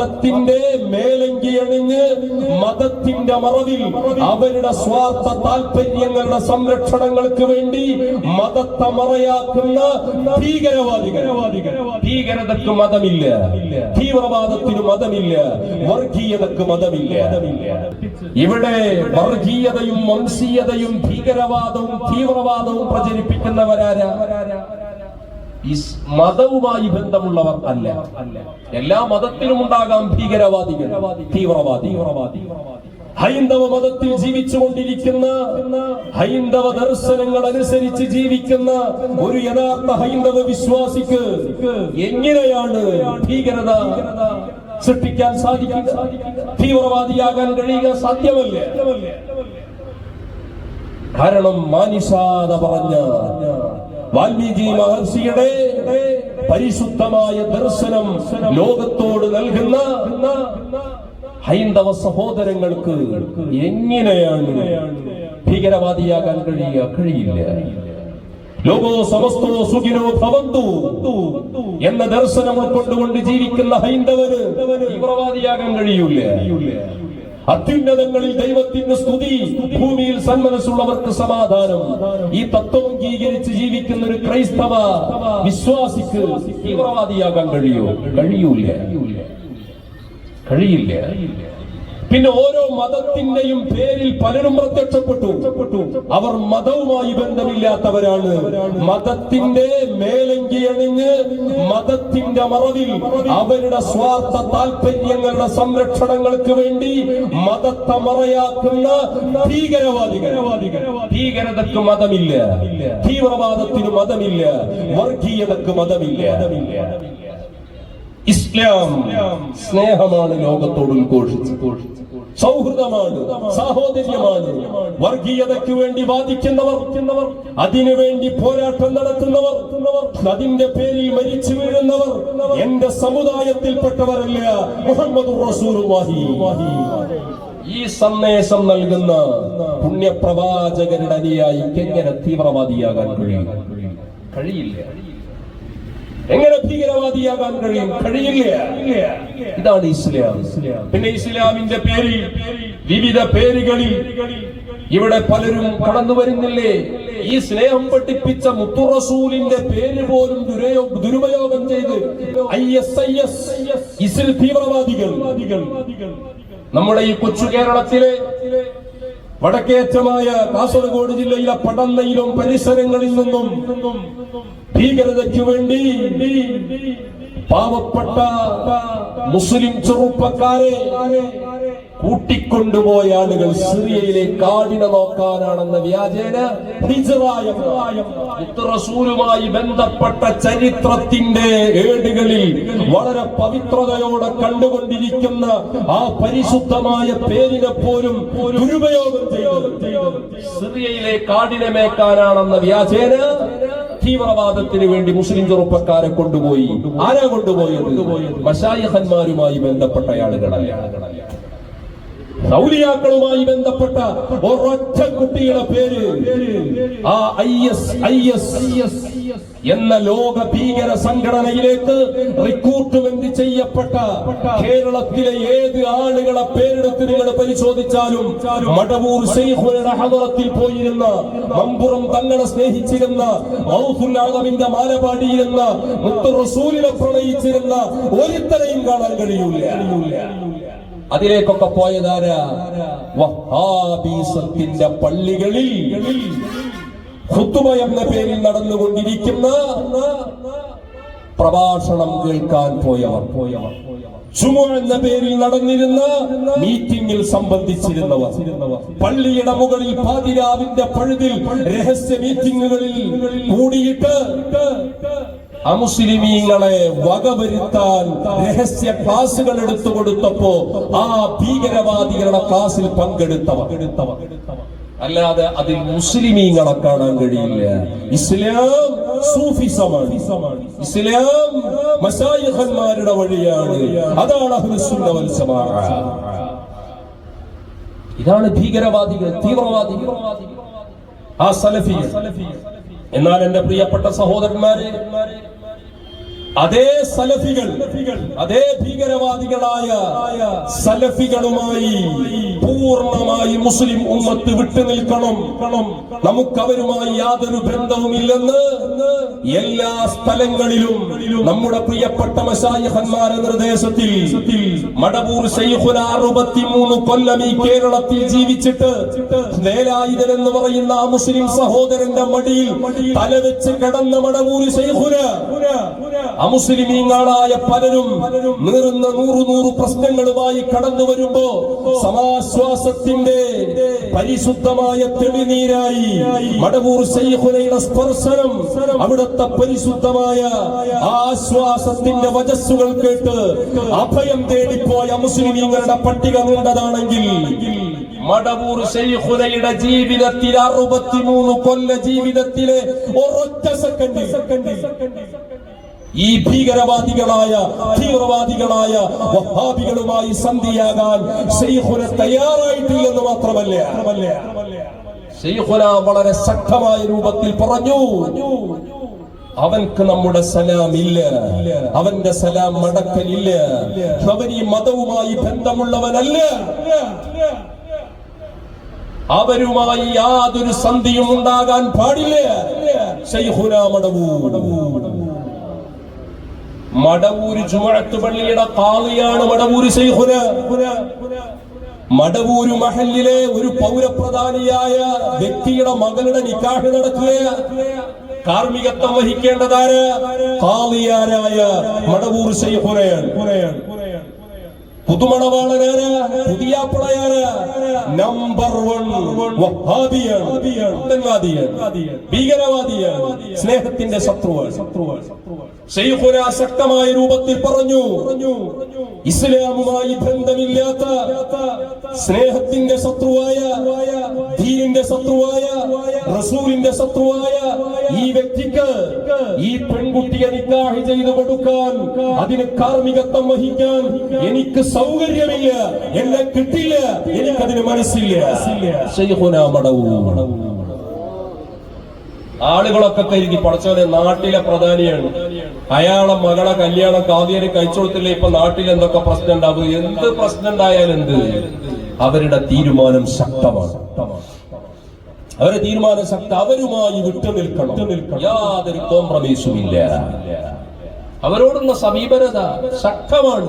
മതത്തിന്റെ മേലങ്കി അണിഞ്ഞ് മതത്തിന്റെ മറവിൽ അവരുടെ സ്വാർത്ഥ താല്പര്യങ്ങളുടെ സംരക്ഷണങ്ങൾക്ക് വേണ്ടി മതത്തെ മറയാക്കുന്ന ഭീകരവാദികൾ. ഭീകരതക്ക് മതമില്ല. തീവ്രവാദത്തിന് മതമില്ല. വർഗീയതക്ക് മതമില്ല. ഇവിടെ വർഗീയതയും വംശീയതയും ഭീകരവാദവും തീവ്രവാദവും പ്രചരിപ്പിക്കുന്നവരാരാ? ഈ മതവുമായി ബന്ധമുള്ളവർ അല്ല. എല്ലാ മതത്തിലും ഉണ്ടാകാം ഭീകരവാദികൾ തീവ്രവാദി ഹൈന്ദവ മതത്തിൽ ജീവിച്ചുകൊണ്ടിരിക്കുന്ന ഹൈന്ദവ ദർശനങ്ങൾ അനുസരിച്ച് ജീവിക്കുന്ന ഒരു യഥാർത്ഥ ഹൈന്ദവ വിശ്വാസിക്ക് എങ്ങനെയാണ് ഭീകരത സൃഷ്ടിക്കാൻ സാധിക്കുക? തീവ്രവാദിയാകാൻ കഴിയുക സാധ്യമല്ല. കാരണം മാനിഷാദ പറഞ്ഞ വാൽമീകി മഹർഷിയുടെ പരിശുദ്ധമായ ദർശനം ലോകത്തോട് നൽകുന്ന ഹൈന്ദവ സഹോദരങ്ങൾക്ക് എങ്ങനെയാണ് ഭീകരവാദിയാകാൻ കഴിയുക? കഴിയില്ല. ലോകോ സമസ്തോ സുഖിനോ ഭവന്തു എന്ന ദർശനം ഉൾക്കൊണ്ടുകൊണ്ട് ജീവിക്കുന്ന ഹൈന്ദവര് തീവ്രവാദിയാകാൻ കഴിയൂല. അത്യുന്നതങ്ങളിൽ ദൈവത്തിന്റെ സ്തുതി ഭൂമിയിൽ സന്മനസ്സുള്ളവർക്ക് സമാധാനം. ഈ തത്വം അംഗീകരിച്ച് ജീവിക്കുന്ന ഒരു ക്രൈസ്തവ വിശ്വാസിക്ക് തീവ്രവാദിയാകാൻ കഴിയോ? കഴിയൂല കഴിയില്ല. പിന്നെ ഓരോ മതത്തിന്റെയും പേരിൽ പലരും പ്രത്യക്ഷപ്പെട്ടു. അവർ മതവുമായി ബന്ധമില്ലാത്തവരാണ്. മതത്തിന്റെ മേലങ്കി അണിഞ്ഞ് മതത്തിന്റെ മറവിൽ അവരുടെ സ്വാർത്ഥ താല്പര്യങ്ങളുടെ സംരക്ഷണങ്ങൾക്ക് വേണ്ടി മതത്തെ മറയാക്കുന്ന ഭീകരവാദികൾ. ഭീകരതക്ക് മതമില്ല. തീവ്രവാദത്തിന് മതമില്ല. വർഗീയതക്ക് മതമില്ല. ഇസ്ലാം സ്നേഹമാണ് ലോകത്തോട് ഉദ്ഘോഷിച്ച് സൗഹൃദമാണ് സാഹോദര്യമാണ്. വർഗീയതയ്ക്ക് വേണ്ടി വാദിക്കുന്നവർ അതിനുവേണ്ടി പോരാട്ടം നടത്തുന്നവർ അതിന്റെ പേരിൽ മരിച്ചു വീഴുന്നവർ എന്റെ സമുദായത്തിൽപ്പെട്ടവരല്ല മുഹമ്മദ് ഈ സന്ദേശം നൽകുന്ന പുണ്യപ്രവാചകരുടെ അനുയായിക്ക് എങ്ങനെ തീവ്രവാദിയാകാൻ കഴിയും? കഴിയില്ല. എങ്ങനെ ഭീകരവാദിയാകാൻ കഴിയും? കഴിയില്ല. ഇതാണ് ഇസ്ലാം. പിന്നെ ഇസ്ലാമിന്റെ പേരിൽ വിവിധ പേരുകളിൽ ഇവിടെ പലരും കടന്നു വരുന്നില്ലേ? ഈ സ്നേഹം പഠിപ്പിച്ച മുത്തുറസൂലിന്റെ പേര് പോലും ദുരുപയോഗം ചെയ്ത് ഐ എസ് ഐ എസ് തീവ്രവാദികൾ. നമ്മുടെ ഈ കൊച്ചു കേരളത്തിലെ വടക്കേറ്റമായ കാസർഗോഡ് ജില്ലയിലെ പടന്നയിലും പരിസരങ്ങളിൽ നിന്നും ഭീകരതയ്ക്ക് വേണ്ടി പാവപ്പെട്ട മുസ്ലിം ചെറുപ്പക്കാരെ കൂട്ടിക്കൊണ്ടുപോയ ആളുകൾ സിറിയയിലെ കാടിനെ നോക്കാനാണെന്ന വ്യാജേന റസൂലുമായി ബന്ധപ്പെട്ട ചരിത്രത്തിന്റെ ഏടുകളിൽ വളരെ പവിത്രതയോടെ കണ്ടുകൊണ്ടിരിക്കുന്ന ആ പരിശുദ്ധമായ പേരിനെ പോലും ദുരുപയോഗം സിറിയയിലെ കാടിനെ മേക്കാനാണെന്ന വ്യാജേന തീവ്രവാദത്തിന് വേണ്ടി മുസ്ലിം ചെറുപ്പക്കാരെ കൊണ്ടുപോയി. ആരാ കൊണ്ടുപോയത്? മഷായഹന്മാരുമായി ബന്ധപ്പെട്ട ആളുകളല്ല സൗലിയാക്കളുമായി ബന്ധപ്പെട്ട ഒരൊറ്റ കുട്ടിയുടെ പേര് ആ ഐ എസ് ഐ എസ് എന്ന ലോക ഭീകര സംഘടനയിലേക്ക് റിക്രൂട്ട്മെന്റ് ചെയ്യപ്പെട്ട കേരളത്തിലെ ഏത് ആളുകളെ പേരെടുത്ത് നിങ്ങൾ പരിശോധിച്ചാലും മടവൂർ ഹദറത്തിൽ പോയിരുന്ന മമ്പുറം തങ്ങളെ സ്നേഹിച്ചിരുന്ന ഔസുല്ലാഹമിന്റെ മാലപാടിയിരുന്ന മുത്തു റസൂലിനെ പ്രണയിച്ചിരുന്ന ഒരുത്തരെയും കാണാൻ കഴിയൂല. അതിലേക്കൊക്കെ പോയതാരാ? വഹാബീസത്തിന്റെ പള്ളികളിൽ എന്ന പേരിൽ നടന്നുകൊണ്ടിരിക്കുന്ന പ്രഭാഷണം കേൾക്കാൻ പോയവർ. പോയവർ ചുമ എന്ന പേരിൽ നടന്നിരുന്ന മീറ്റിംഗിൽ സംബന്ധിച്ചിരുന്നവർ. പള്ളിയുടെ മുകളിൽ പാതിരാവിന്റെ പഴുതിൽ രഹസ്യ മീറ്റിംഗുകളിൽ കൂടിയിട്ട് അമുസ്ലിമീങ്ങളെ വകവരുത്താൻ രഹസ്യ ക്ലാസുകൾ എടുത്തു കൊടുത്തപ്പോ ആ ഭീകരവാദികളുടെ ക്ലാസ്സിൽ പങ്കെടുത്തവർ അല്ലാതെ അതിൽ മുസ്ലിമീങ്ങളെ കാണാൻ കഴിയില്ല. ഇസ്ലാം സൂഫിസമാണ്. ഇസ്ലാം മസായിഹന്മാരുടെ വഴിയാണ്. അതാണ് ഇതാണ് ഭീകരവാദികൾ തീവ്രവാദികൾ. ആ സലഫി എന്നാൽ എന്റെ പ്രിയപ്പെട്ട സഹോദരന്മാരെ അതേ സലഫികൾ അതേ ഭീകരവാദികളായ സലഫികളുമായി പൂർണമായി മുസ്ലിം ഉമ്മത്ത് വിട്ടു നിൽക്കണം. നമുക്ക് അവരുമായി യാതൊരു ബന്ധവുമില്ലെന്ന് എല്ലാ സ്ഥലങ്ങളിലും നമ്മുടെ പ്രിയപ്പെട്ട മശാഹന്മാരെ നിർദ്ദേശത്തിൽ മടവൂർ ശൈഖുന അറുപത്തിമൂന്ന് കൊല്ലം ഈ കേരളത്തിൽ ജീവിച്ചിട്ട് വേലായുധൻ എന്ന് പറയുന്ന ആ മുസ്ലിം സഹോദരന്റെ മടിയിൽ തലവെച്ച് കിടന്ന മടപൂർ ശൈഖുന അമുസ്ലിമീങ്ങളായ പലരും നീറുന്ന നൂറു നൂറ് പ്രശ്നങ്ങളുമായി കടന്നു വരുമ്പോ സമാശ്വാസത്തിന്റെ പരിശുദ്ധമായ തെളിനീരായി മടവൂർ സൈഹുലയുടെ സ്പർശനം അവിടുത്തെ പരിശുദ്ധമായ ആശ്വാസത്തിന്റെ വജസ്സുകൾ കേട്ട് അഭയം തേടിപ്പോയ മുസ്ലിമീങ്ങളുടെ പട്ടിക നീണ്ടതാണെങ്കിൽ മടവൂർ ശൈഖുനയുടെ ജീവിതത്തിൽ അറുപത്തിമൂന്ന് കൊല്ല ജീവിതത്തിലെ ഒരൊറ്റ സെക്കൻഡിൽ സെക്കൻഡിൽ ഈ ഭീകരവാദികളായ തീവ്രവാദികളായ വഹാബികളുമായി സന്ധിയാകാൻ ഷെയ്ഖുന തയ്യാറായിട്ടില്ലെന്ന് മാത്രമല്ല. ഷെയ്ഖുന വളരെ ശക്തമായ രൂപത്തിൽ പറഞ്ഞു അവൻക്ക് നമ്മുടെ സലാം ഇല്ല അവന്റെ സലാം മടക്കലില്ല അവൻ ഈ മതവുമായി ബന്ധമുള്ളവനല്ല. അവരുമായി യാതൊരു സന്ധിയും ഉണ്ടാകാൻ പാടില്ല. ശൈഹുരാമടവൂടവൂടവൂട മടവൂര് ജുമഴത്ത് പള്ളിയുടെ കാളിയാണ് മടവൂര് ശൈഖുന്. മടവൂര് മഹലിലെ ഒരു പൗരപ്രധാനിയായ വ്യക്തിയുടെ മകളുടെ നിക്കാഹ് നടക്കുക കാർമ്മികത്വം വഹിക്കേണ്ടതാര്? കാളിയാരായ മടവൂർ ശൈഖുനയാണ് പുതുമണവാളനാണ് പുതിയാപ്പിളയാണ് നമ്പർ വൺ ഭീകരവാദിയാണ് സ്നേഹത്തിന്റെ ശത്രുവാണ്. ഷെയ്ഖുന ശക്തമായ രൂപത്തിൽ പറഞ്ഞു ഇസ്ലാമുമായി ബന്ധമില്ലാത്ത സ്നേഹത്തിന്റെ ശത്രുവായ ദീനിന്റെ ശത്രുവായ റസൂലിന്റെ ശത്രുവായ ഈ വ്യക്തിക്ക് ഈ പെൺകുട്ടിയെ നിക്കാഹി ചെയ്തു കൊടുക്കാൻ അതിന് കാർമ്മികത്വം വഹിക്കാൻ എനിക്ക് സൗകര്യമില്ല. എന്നെ കിട്ടില്ല എനിക്കതിന് മനസ്സില്ല. ആളുകളൊക്കെ കരുതി പടച്ചവനെ നാട്ടിലെ പ്രധാനിയാണ്. അയാളെ മകളെ കല്യാണം കാതിയന് കഴിച്ചുകൊടുത്തില്ല ഇപ്പൊ നാട്ടിൽ എന്തൊക്കെ പ്രശ്നം ഉണ്ടാവും എന്ത് പ്രശ്നം ഉണ്ടായാലും എന്ത്? അവരുടെ തീരുമാനം ശക്തമാണ്. അവരുടെ തീരുമാനം ശക്ത അവരുമായി വിട്ടു നിൽക്കണം. യാതൊരു കോംപ്രമൈസും ഇല്ല. അവരോടുള്ള സമീപനത ശക്തമാണ്.